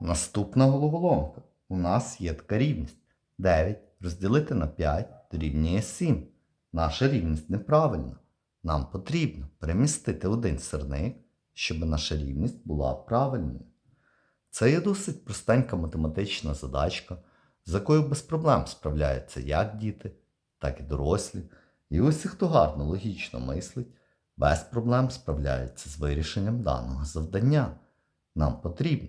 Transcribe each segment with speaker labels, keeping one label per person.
Speaker 1: Наступна головоломка. У нас є така рівність. 9 розділити на 5 дорівнює 7. Наша рівність неправильна. Нам потрібно перемістити один сирник, щоб наша рівність була правильною. Це є досить простенька математична задачка, з якою без проблем справляються як діти, так і дорослі. І усі, хто гарно логічно мислить, без проблем справляються з вирішенням даного завдання. Нам потрібно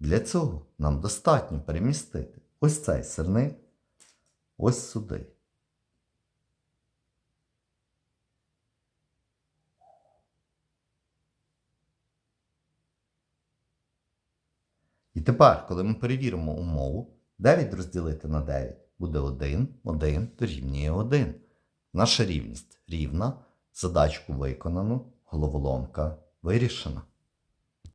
Speaker 1: Для цього нам достатньо перемістити ось цей сирник ось сюди. І тепер, коли ми перевіримо умову, 9 розділити на 9 буде 1, 1 дорівнює 1. Наша рівність рівна, задачку виконано, головоломка вирішена.